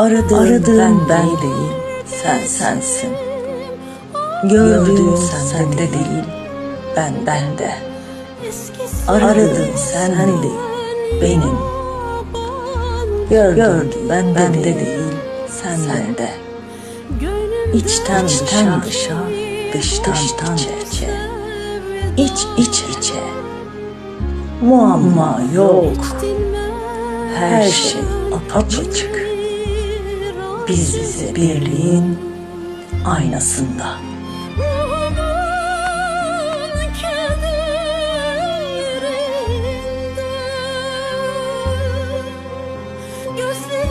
Aradığın, Aradığın ben, ben değil, değil, sen sensin. Gördüğün Gördüğün sende değil, değil, ben bende. Aradığın sen sen değil, değil, benim. Gördüğün Gördüğün bende bende değil, değil, sende. İçten İçten dışa, dıştan, dıştan içe. içe. İç içe, içe. muamma yok. Her şey apaçık biz birliğin aynasında. Gözlerim